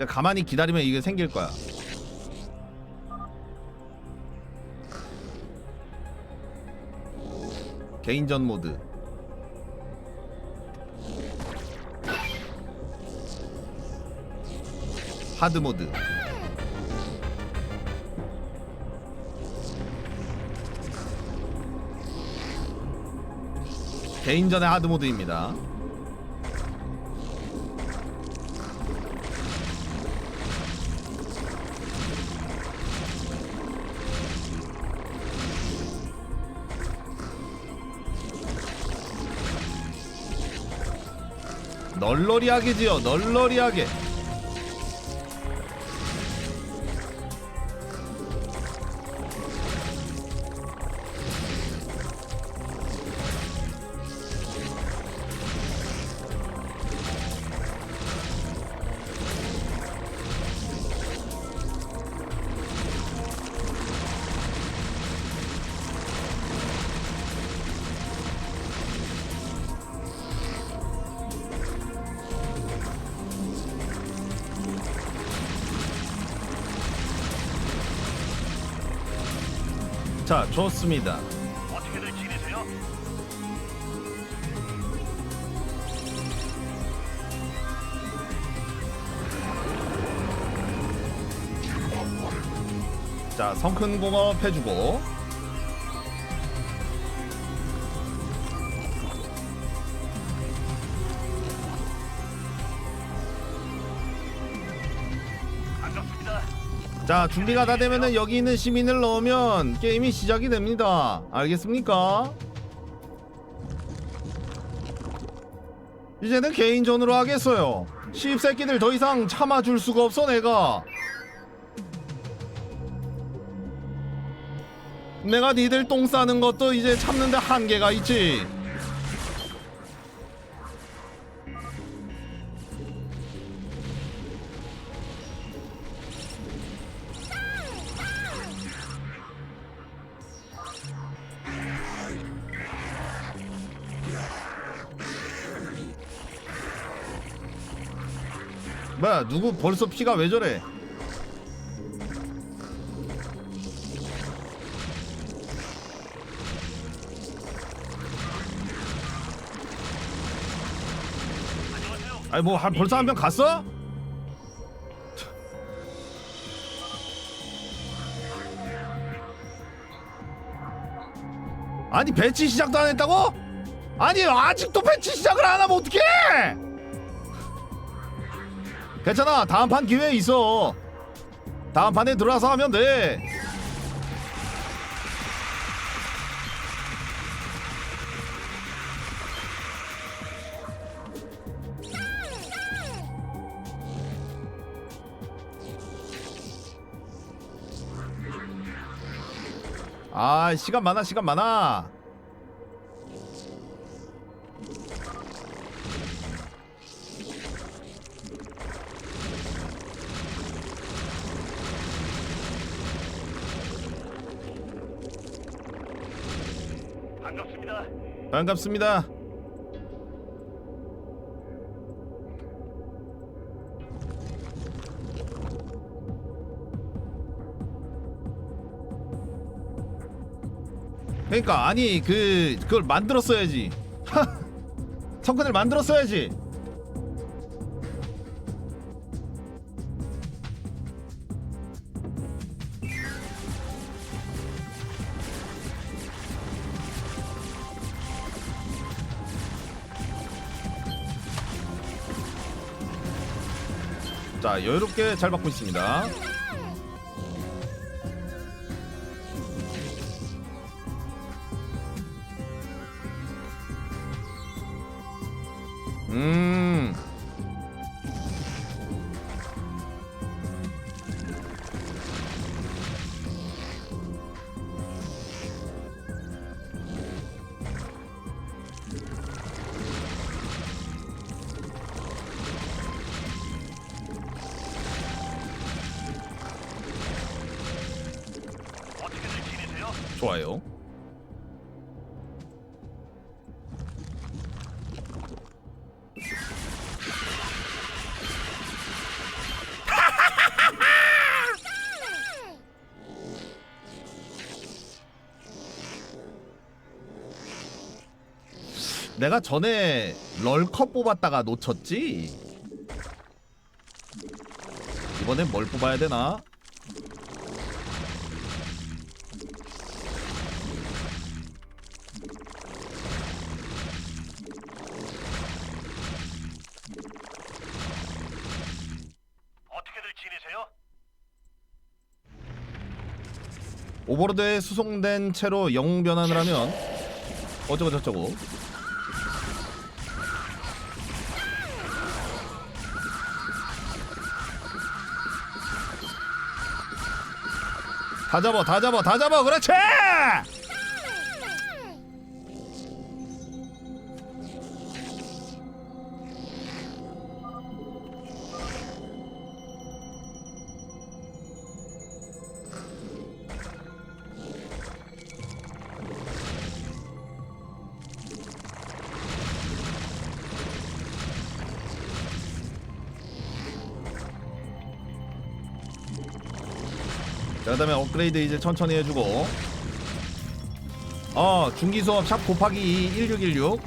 근데 가만히 기다리면 이게 생길 거야. 개인전 모드. 하드 모드. 개인전의 하드 모드입니다. 널널이하게 지어 널널이하게 자 좋습니다 어떻게들 지내세요? 자 성큰 공업 해주고 자 준비가 다 되면은 여기 있는 시민을 넣으면 게임이 시작이 됩니다. 알겠습니까? 이제는 개인전으로 하겠어요. 씹새끼들 더 이상 참아줄 수가 없어 내가. 내가 니들 똥 싸는 것도 이제 참는데 한계가 있지 뭐야 누구 벌써 피가 왜 저래. 아니 뭐 한- 벌써 한 명 갔어? 아니 배치 시작도 안 했다고? 아니 아직도 배치 시작을 안 하면 어떡해? 괜찮아. 다음 판 기회 있어. 다음 판에 들어와서 하면 돼. 아 시간 많아 시간 많아 반갑습니다. 반갑습니다. 그러니까 아니 그 그걸 만들었어야지. 성큰을 만들었어야지 자 여유롭게 잘 받고 있습니다 좋아요. 내가 전에 럴컵 뽑았다가 놓쳤지? 이번엔 뭘 뽑아야 되나? 오버로드에 수송된 채로 영웅 변환을 하면 어쩌고 저쩌고. 다 잡아 다 잡아 다 잡아! 그렇지 자 그다음에 업그레이드 이제 천천히 해주고 어 중기 수업 샵 곱하기 2 1616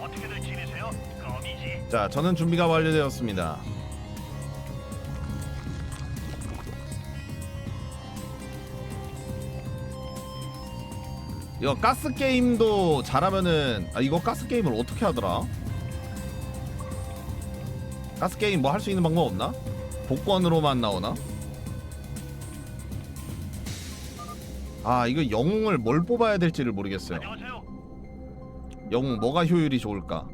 어떻게들 지내세요? 껌이지. 자, 저는 준비가 완료되었습니다. 이거 가스 게임도 잘하면은 아 이거 가스 게임을 어떻게 하더라? 가스 게임 뭐 할 수 있는 방법 없나? 복권으로만 나오나? 아 이거 영웅을 뭘 뽑아야 될지를 모르겠어요. 영웅 뭐가 효율이 좋을까?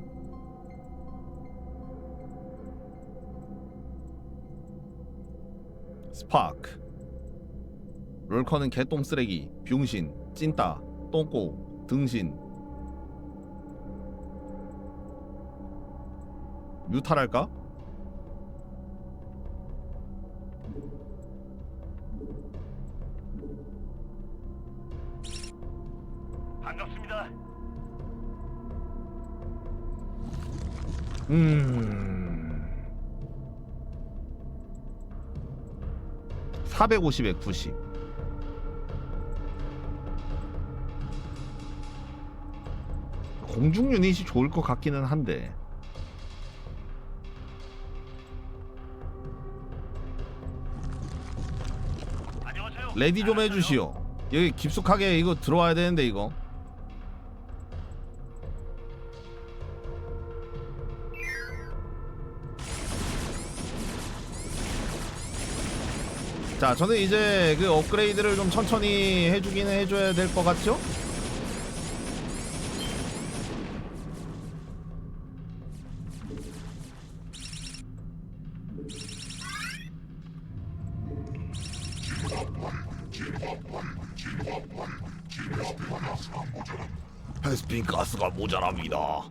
스파크 롤커는 개똥 쓰레기 병신 찐따 똥꼬 등신 뮤탈할까? 반갑습니다. 음 450에 90 공중 유닛이 좋을 것 같기는 한데. 레디 좀. 해주시오 여기 깊숙하게 이거 들어와야 되는데 이거 자 저는 이제 그 업그레이드를 좀 천천히 해주기는 해줘야 될 것 같죠? 베스핀 가스가 모자랍니다.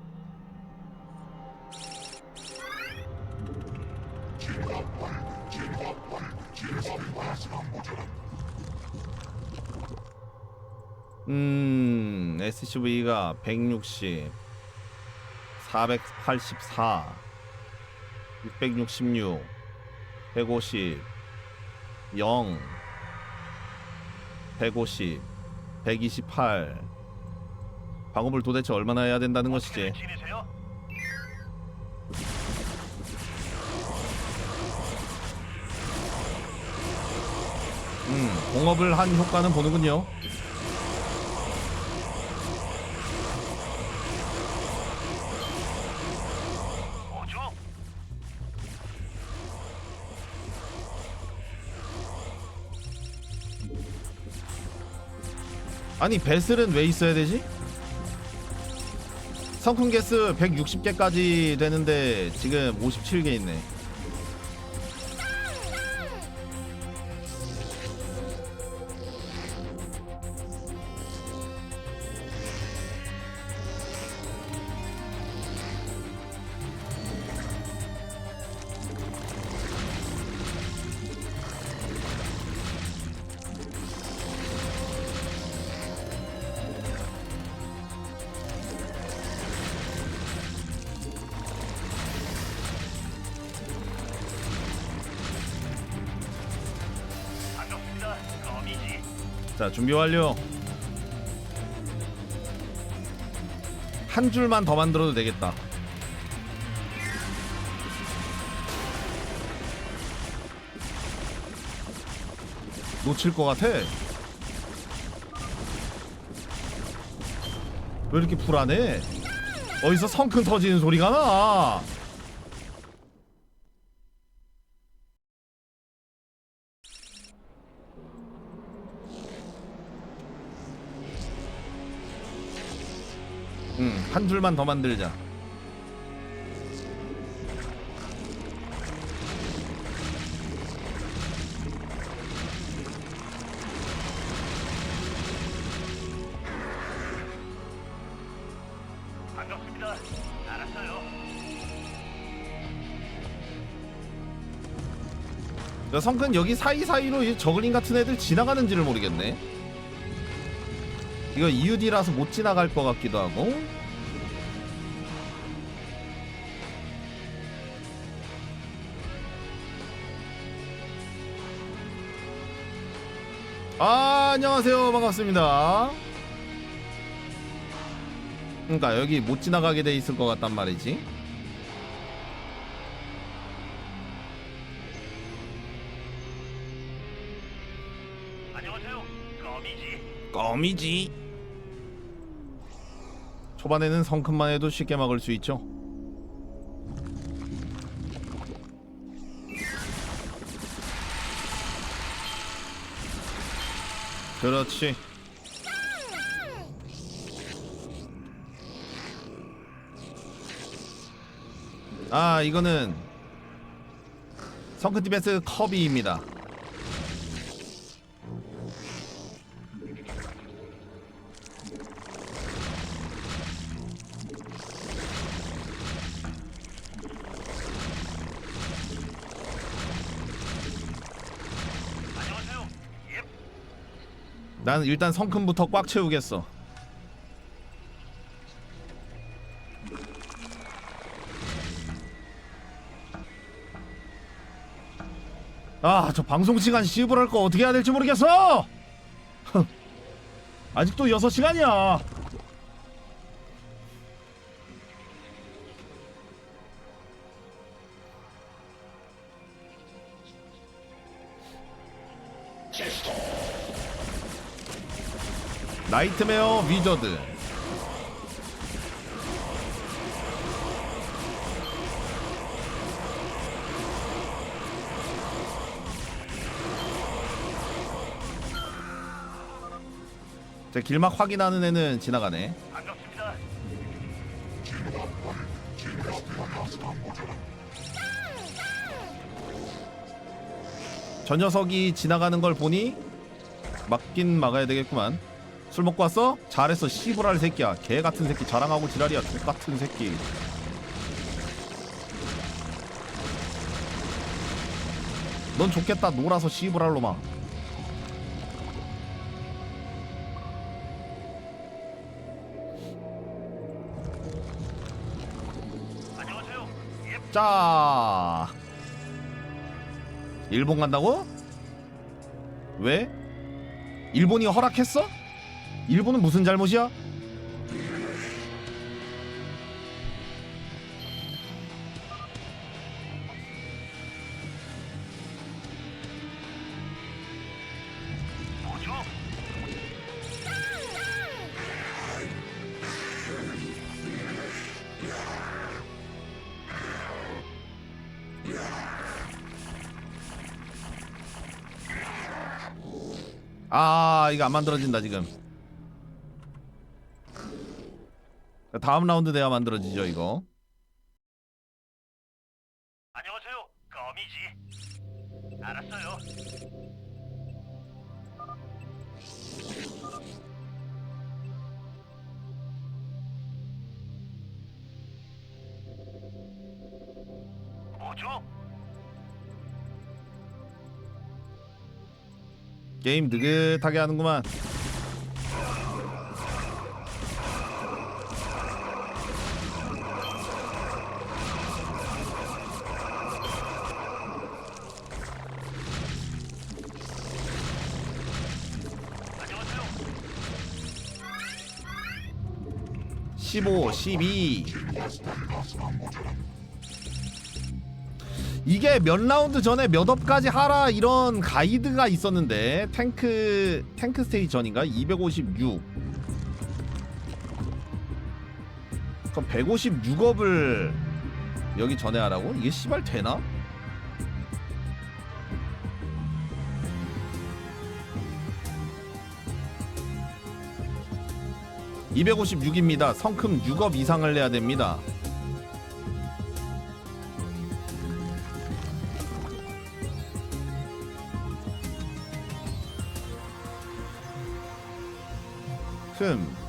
음, SCV가 160, 484, 666, 150, 0, 150, 128. 방어물 도대체 얼마나 해야 된다는 것이지? 지내세요? 음, 공업을 한 효과는 보는군요. 뭐죠? 아니 배슬은 왜 있어야 되지? 성큰 개스 160개까지 되는데 지금 57개 있네. 자 준비 완료. 한 줄만 더 만들어도 되겠다. 놓칠 것 같아. 왜 이렇게 불안해? 어디서 성큰 터지는 소리가 나 줄만 더 만들자. 반갑습니다. 알았어요. 야, 성큰 여기 사이사이로 이 저글링 같은 애들 지나가는지를 모르겠네. 이거 EUD라서 못 지나갈 것 같기도 하고. 안녕하세요. 반갑습니다. 그러니까 여기 못 지나가게 돼 있을 것 같단 말이지. 안녕하세요. 거미지. 껌이지. 초반에는 성큰만 해도 쉽게 막을 수 있죠. 그렇지. 아 이거는 디펜스 커비입니다. 난 일단 성큼부터 꽉 채우겠어. 아, 저 방송 시간 씨부할 거 어떻게 해야 될지 모르겠어. 흥. 아직도 6시간이야. 나이트메어 위저드 제 길막 확인하는 애는 지나가네. 저 녀석이 지나가는 걸 보니 막긴 막아야 되겠구만 술 먹고 왔어? 잘했어 씨부랄 새끼야 개 같은 새끼 자랑하고 지랄이야 족 같은 새끼 넌 좋겠다 놀아서 씨부랄 놈아. 자 일본 간다고? 왜? 일본이 허락했어? 일본은 무슨 잘못이야? 아 이거 안 만들어진다 지금 다음 라운드 돼야 만들어지죠 이거 안녕하세요. 거미지. 알았어요. 뭐죠? 게임 느긋하게 하는구만 15, 12. 이게 몇 라운드 전에 몇 업까지 하라 이런 가이드가 있었는데 탱크 탱크 스테이지 전인가 256. 그럼 156업을 여기 전에 하라고? 이게 씨발 되나? (256입니다) 성큼 6업 이상을 내야 됩니다. 흠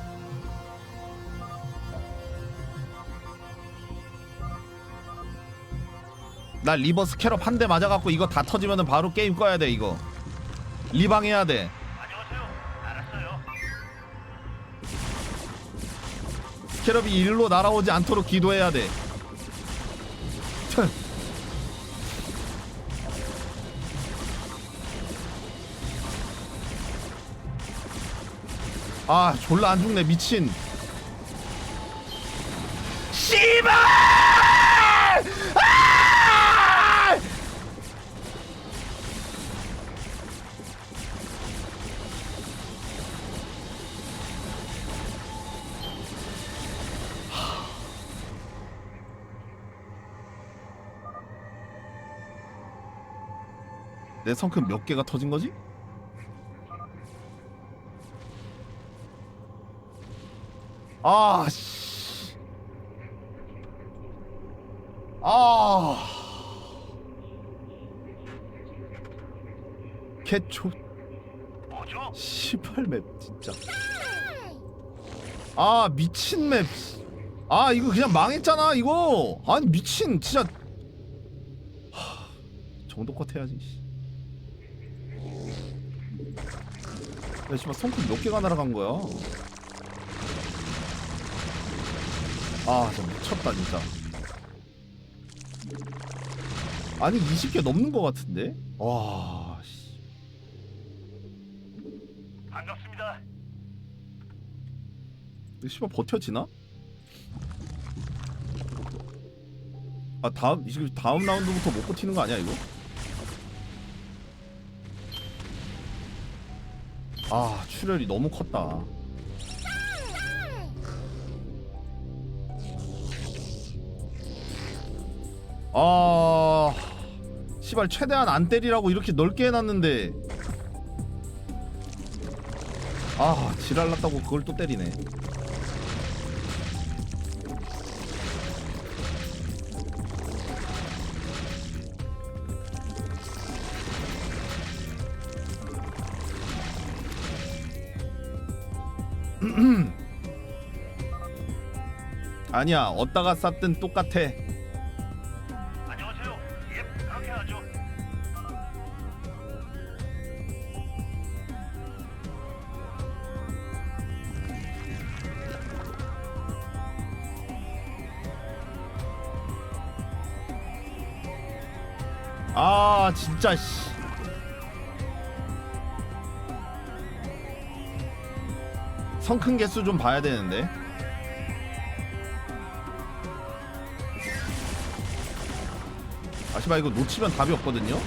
나 리버 스캐럽 한대 맞아갖고 이거 다 터지면은 바로 게임 꺼야 돼 이거. 리방해야 돼 스캐럽이 일로 날아오지 않도록 기도해야 돼 튼. 아 졸라 안 죽네 미친 내 성큼 몇 개가 터진 거지? 아, 씨. 아. 개초 뭐죠? 시발 맵 진짜. 아, 미친 맵. 아, 이거 그냥 망했잖아, 이거. 아니, 미친 진짜 하, 정도껏 해야지. 야, 씨발 손톱 몇 개가 날아간 거야? 아, 진짜 미쳤다, 진짜. 아니, 20개 넘는 거 같은데? 와, 씨. 반갑습니다. 이거 씨발 버텨지나? 아, 다음, 지금 다음 라운드부터 못 버티는 거 아니야, 이거? 아, 출혈이 너무 컸다. 아, 씨발 최대한 안 때리라고 이렇게 넓게 해놨는데 아, 지랄났다고 그걸 또 때리네. 아니야, 얻다가 쌌든 똑같아. 안녕하세요. 예, 그렇게 하죠. 아, 진짜 씨. 성큰 개수 좀 봐야 되는데. 아시바 이거 놓치면 답이 없거든요.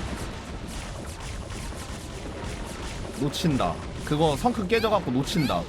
놓친다. 그거 성큰 깨져갖고 놓친다.